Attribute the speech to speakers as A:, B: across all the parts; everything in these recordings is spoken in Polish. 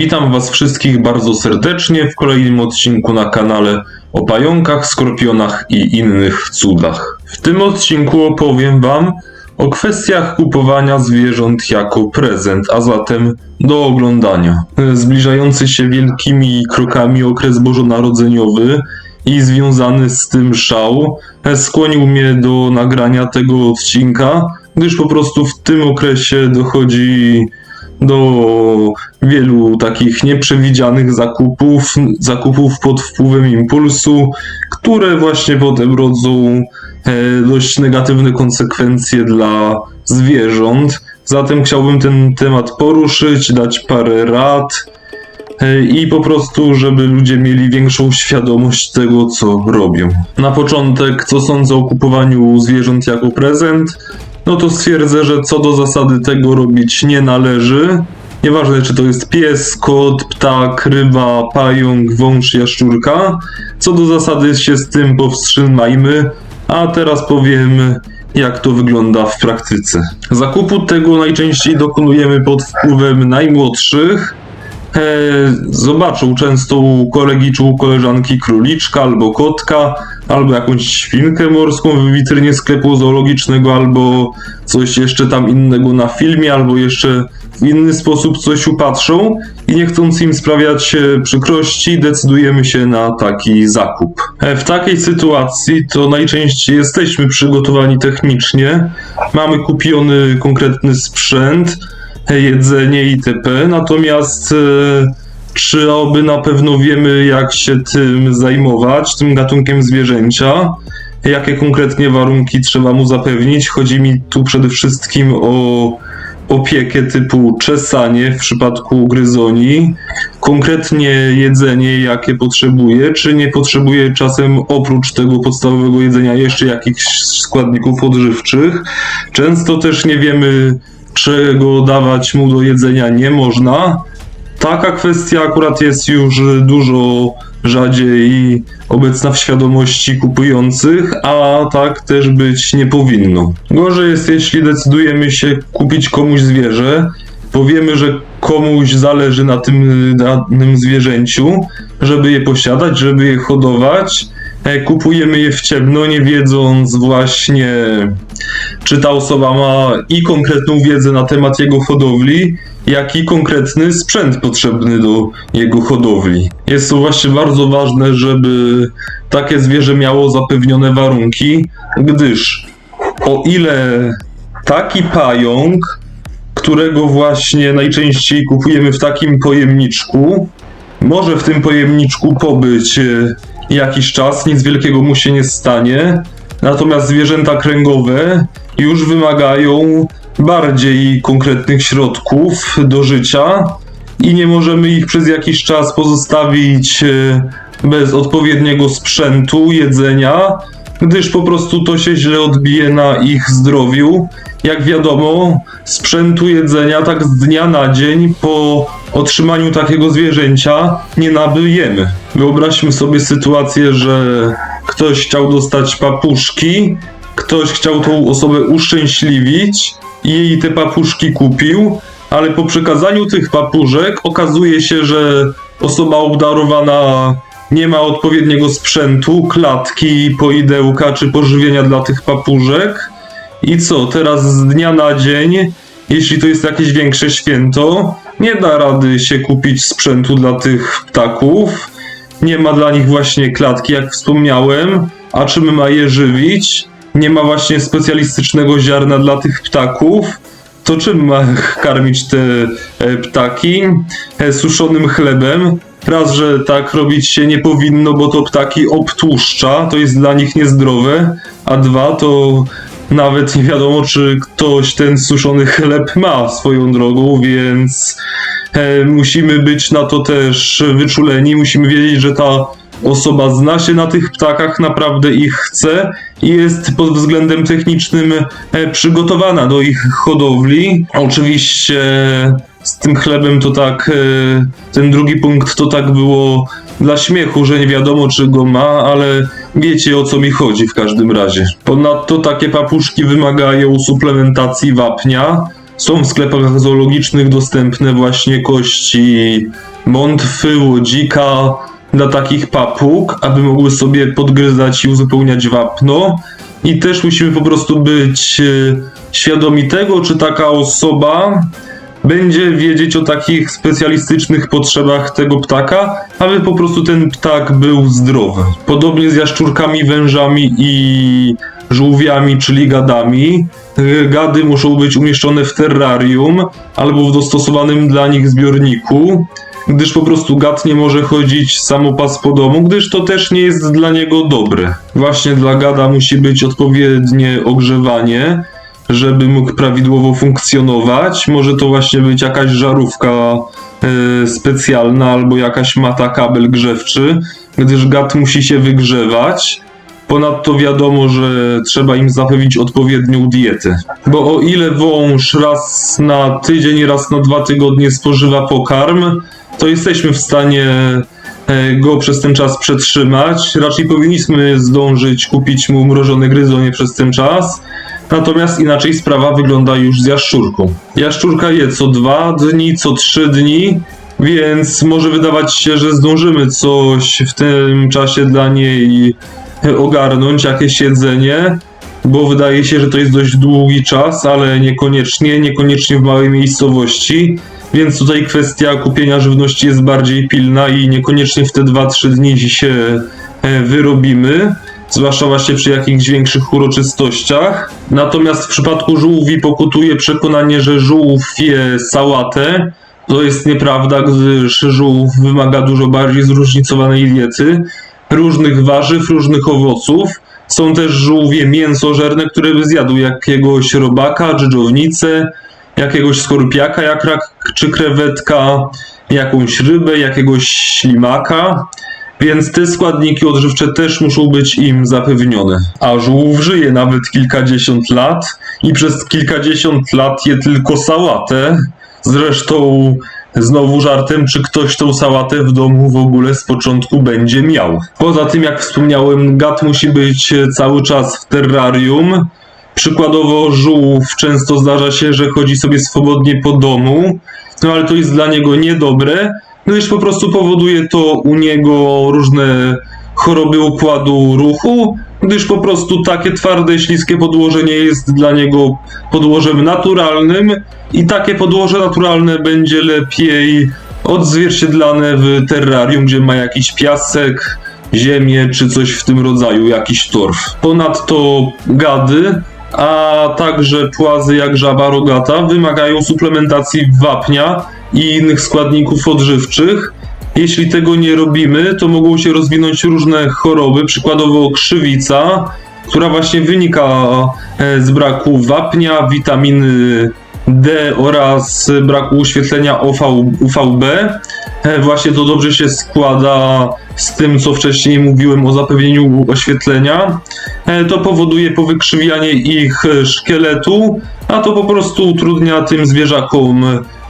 A: Witam Was wszystkich bardzo serdecznie w kolejnym odcinku na kanale o pająkach, skorpionach i innych cudach. W tym odcinku opowiem Wam o kwestiach kupowania zwierząt jako prezent, a zatem do oglądania. Zbliżający się wielkimi krokami okres bożonarodzeniowy i związany z tym szał skłonił mnie do nagrania tego odcinka, gdyż po prostu w tym okresie dochodzi do wielu takich nieprzewidzianych zakupów, zakupów pod wpływem impulsu, które właśnie potem rodzą e, dość negatywne konsekwencje dla zwierząt. Zatem chciałbym ten temat poruszyć, dać parę rad e, i po prostu, żeby ludzie mieli większą świadomość tego, co robią. Na początek, co sądzę o kupowaniu zwierząt jako prezent? no to stwierdzę, że co do zasady tego robić nie należy. Nieważne, czy to jest pies, kot, ptak, ryba, pająk, wąż, jaszczurka. Co do zasady się z tym powstrzymajmy, a teraz powiem, jak to wygląda w praktyce. Zakupu tego najczęściej dokonujemy pod wpływem najmłodszych. E, zobaczą często u kolegi czy u koleżanki króliczka albo kotka, albo jakąś świnkę morską w witrynie sklepu zoologicznego, albo coś jeszcze tam innego na filmie, albo jeszcze w inny sposób coś upatrzą i nie chcąc im sprawiać e, przykrości, decydujemy się na taki zakup. E, W takiej sytuacji to najczęściej jesteśmy przygotowani technicznie, mamy kupiony konkretny sprzęt, e, jedzenie itp. Natomiast czy oby na pewno wiemy, jak się tym zajmować, tym gatunkiem zwierzęcia? Jakie konkretnie warunki trzeba mu zapewnić? Chodzi mi tu przede wszystkim o opiekę typu czesanie w przypadku gryzoni, konkretnie jedzenie, jakie potrzebuje, czy nie potrzebuje czasem oprócz tego podstawowego jedzenia jeszcze jakichś składników odżywczych. Często też nie wiemy, czego dawać mu do jedzenia nie można. Taka kwestia akurat jest już dużo rzadziej obecna w świadomości kupujących, a tak też być nie powinno. Gorzej jest, jeśli decydujemy się kupić komuś zwierzę, powiemy, że komuś zależy na tym danym zwierzęciu, żeby je posiadać, żeby je hodować. e, Kupujemy je w ciemno, nie wiedząc właśnie, czy ta osoba ma i konkretną wiedzę na temat jego hodowli, jak i konkretny sprzęt potrzebny do jego hodowli. Jest to właśnie bardzo ważne, żeby takie zwierzę miało zapewnione warunki, gdyż o ile taki pająk, którego właśnie najczęściej kupujemy w takim pojemniczku, może w tym pojemniczku pobyć e, jakiś czas, nic wielkiego mu się nie stanie. Natomiast zwierzęta kręgowe już wymagają bardziej konkretnych środków do życia i nie możemy ich przez jakiś czas pozostawić e, bez odpowiedniego sprzętu, jedzenia, gdyż po prostu to się źle odbije na ich zdrowiu. Jak wiadomo, sprzętu jedzenia tak z dnia na dzień po otrzymaniu takiego zwierzęcia nie nabyjemy. Wyobraźmy sobie sytuację, że ktoś chciał dostać papuszki, ktoś chciał tą osobę uszczęśliwić i jej te papuszki kupił, ale po przekazaniu tych papuszek okazuje się, że osoba obdarowana nie ma odpowiedniego sprzętu, klatki, poidełka czy pożywienia dla tych papuszek. I co, teraz z dnia na dzień, jeśli to jest jakieś większe święto, nie da rady się kupić sprzętu dla tych ptaków. Nie ma dla nich właśnie klatki, jak wspomniałem, a czym ma je żywić? Nie ma właśnie specjalistycznego ziarna dla tych ptaków. To czym ma karmić te e, ptaki? E, Suszonym chlebem. Raz, że tak robić się nie powinno, bo to ptaki obtłuszcza, to jest dla nich niezdrowe, a dwa, to nawet nie wiadomo, czy ktoś ten suszony chleb ma swoją drogą, więc e, musimy być na to też wyczuleni, musimy wiedzieć, że ta osoba zna się na tych ptakach, naprawdę ich chce jest pod względem technicznym e, przygotowana do ich hodowli. Oczywiście z tym chlebem to tak, e, ten drugi punkt to tak było dla śmiechu, że nie wiadomo czy go ma, ale wiecie o co mi chodzi w każdym razie. Ponadto takie papuszki wymagają suplementacji wapnia. Są w sklepach zoologicznych dostępne właśnie kości mątwy, łodzika dla takich papug, aby mogły sobie podgryzać i uzupełniać wapno. I też musimy po prostu być e, świadomi tego, czy taka osoba będzie wiedzieć o takich specjalistycznych potrzebach tego ptaka, aby po prostu ten ptak był zdrowy. Podobnie z jaszczurkami, wężami i żółwiami, czyli gadami. E, Gady muszą być umieszczone w terrarium albo w dostosowanym dla nich zbiorniku, gdyż po prostu gad nie może chodzić samopas po domu, gdyż to też nie jest dla niego dobre. Właśnie dla gada musi być odpowiednie ogrzewanie, żeby mógł prawidłowo funkcjonować. Może to właśnie być jakaś żarówka e, specjalna albo jakaś mata kabel grzewczy, gdyż gad musi się wygrzewać. Ponadto wiadomo, że trzeba im zapewnić odpowiednią dietę. Bo o ile wąż raz na tydzień, raz na dwa tygodnie spożywa pokarm, to jesteśmy w stanie e, go przez ten czas przetrzymać. Raczej powinniśmy zdążyć kupić mu mrożone gryzonie przez ten czas. Natomiast inaczej sprawa wygląda już z jaszczurką. Jaszczurka je co dwa dni, co trzy dni, więc może wydawać się, że zdążymy coś w tym czasie dla niej ogarnąć, jakieś jedzenie, bo wydaje się, że to jest dość długi czas, ale niekoniecznie, niekoniecznie w małej miejscowości. Więc tutaj kwestia kupienia żywności jest bardziej pilna i niekoniecznie w te 2-3 dni się e, wyrobimy zwłaszcza właśnie przy jakichś większych uroczystościach. Natomiast w przypadku żółwi pokutuje przekonanie, że żółw je sałatę. To jest nieprawda, gdyż żółw wymaga dużo bardziej zróżnicowanej diety, różnych warzyw, różnych owoców. Są też żółwie mięsożerne, które by zjadł jakiegoś robaka, dżdżownicę, jakiegoś skorupiaka jak rak czy krewetka, jakąś rybę, jakiegoś ślimaka. Więc te składniki odżywcze też muszą być im zapewnione. A żółw żyje nawet kilkadziesiąt lat i przez kilkadziesiąt lat je tylko sałatę. Zresztą znowu żartem, czy ktoś tą sałatę w domu w ogóle z początku będzie miał. Poza tym, jak wspomniałem, gad musi być cały czas w terrarium. Przykładowo żółw często zdarza się, że chodzi sobie swobodnie po domu, no ale to jest dla niego niedobre, gdyż po prostu powoduje to u niego różne choroby układu ruchu, gdyż po prostu takie twarde, śliskie podłoże nie jest dla niego podłożem naturalnym i takie podłoże naturalne będzie lepiej odzwierciedlane w terrarium, gdzie ma jakiś piasek, ziemię czy coś w tym rodzaju, jakiś torf. Ponadto gady a także płazy jak żaba rogata wymagają suplementacji wapnia i innych składników odżywczych. Jeśli tego nie robimy, to mogą się rozwinąć różne choroby, przykładowo krzywica, która właśnie wynika e, z braku wapnia, witaminy D oraz braku uświetlenia UV, UVB. E, Właśnie to dobrze się składa z tym, co wcześniej mówiłem o zapewnieniu oświetlenia. E, To powoduje powykrzywianie ich e, szkieletu, a to po prostu utrudnia tym zwierzakom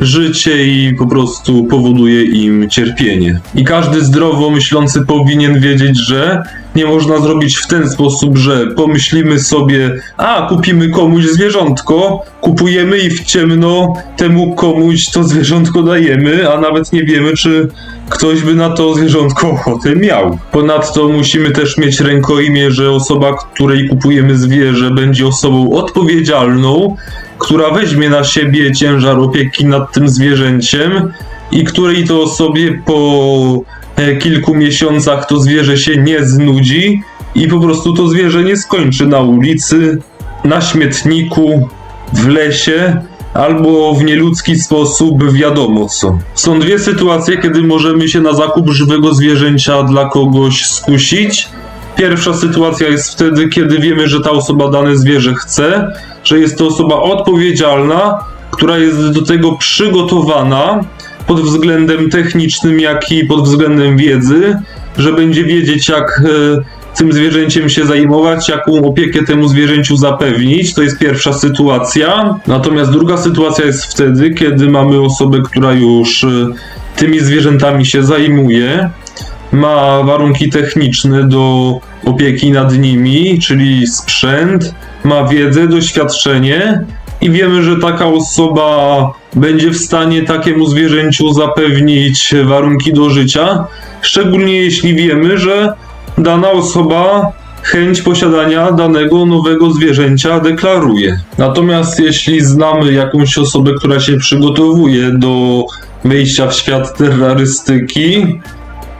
A: życie i po prostu powoduje im cierpienie. I każdy zdrowo myślący powinien wiedzieć, że nie można zrobić w ten sposób, że pomyślimy sobie, a kupimy komuś zwierzątko, kupujemy i w ciemno temu komuś to zwierzątko dajemy, a nawet nie wiemy, czy ktoś by na to zwierzątko ochotę miał. Ponadto musimy też mieć rękojmie, że osoba, której kupujemy zwierzę, będzie osobą odpowiedzialną, która weźmie na siebie ciężar opieki nad tym zwierzęciem i której to osobie po e, kilku miesiącach to zwierzę się nie znudzi i po prostu to zwierzę nie skończy na ulicy, na śmietniku, w lesie albo w nieludzki sposób wiadomo co. Są dwie sytuacje, kiedy możemy się na zakup żywego zwierzęcia dla kogoś skusić. Pierwsza sytuacja jest wtedy, kiedy wiemy, że ta osoba dane zwierzę chce, że jest to osoba odpowiedzialna, która jest do tego przygotowana pod względem technicznym, jak i pod względem wiedzy, że będzie wiedzieć, jak e, tym zwierzęciem się zajmować, jaką opiekę temu zwierzęciu zapewnić. To jest pierwsza sytuacja. Natomiast druga sytuacja jest wtedy, kiedy mamy osobę, która już e, tymi zwierzętami się zajmuje, ma warunki techniczne do opieki nad nimi, czyli sprzęt, ma wiedzę, doświadczenie i wiemy, że taka osoba będzie w stanie takiemu zwierzęciu zapewnić warunki do życia, szczególnie jeśli wiemy, że dana osoba chęć posiadania danego nowego zwierzęcia deklaruje. Natomiast jeśli znamy jakąś osobę, która się przygotowuje do wejścia w świat terrorystyki,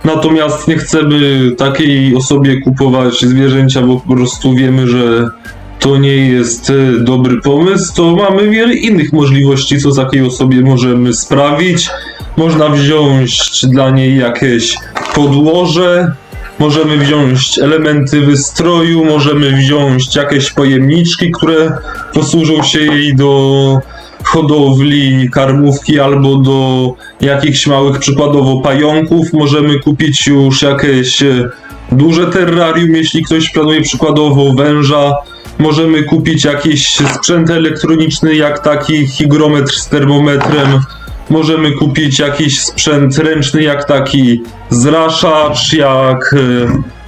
A: natomiast nie chcemy takiej osobie kupować zwierzęcia, bo po prostu wiemy, że to nie jest e, dobry pomysł, to mamy wiele innych możliwości, co takiej osobie możemy sprawić. Można wziąć dla niej jakieś podłoże, możemy wziąć elementy wystroju, możemy wziąć jakieś pojemniczki, które posłużą się jej do hodowli karmówki albo do jakichś małych przykładowo pająków. Możemy kupić już jakieś e, duże terrarium, jeśli ktoś planuje przykładowo węża. Możemy kupić jakiś sprzęt elektroniczny, jak taki hygrometr z termometrem. Możemy kupić jakiś sprzęt ręczny, jak taki zraszacz, jak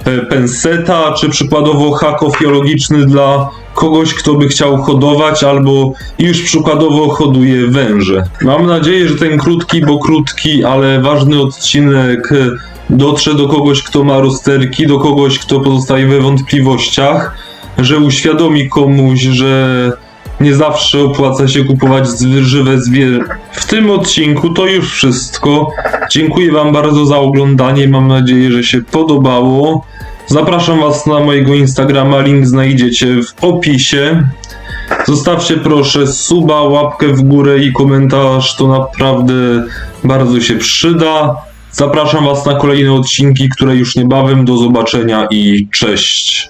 A: e, penseta, czy przykładowo hakofiologiczny dla kogoś, kto by chciał hodować, albo już przykładowo hoduje węże. Mam nadzieję, że ten krótki, bo krótki, ale ważny odcinek e, dotrze do kogoś, kto ma rozterki, do kogoś, kto pozostaje we wątpliwościach, że uświadomi komuś, że nie zawsze opłaca się kupować żywe zwierzę. W tym odcinku to już wszystko. Dziękuję Wam bardzo za oglądanie. Mam nadzieję, że się podobało. Zapraszam Was na mojego Instagrama. Link znajdziecie w opisie. Zostawcie proszę suba, łapkę w górę i komentarz. To naprawdę bardzo się przyda. Zapraszam Was na kolejne odcinki, które już niebawem. Do zobaczenia i cześć.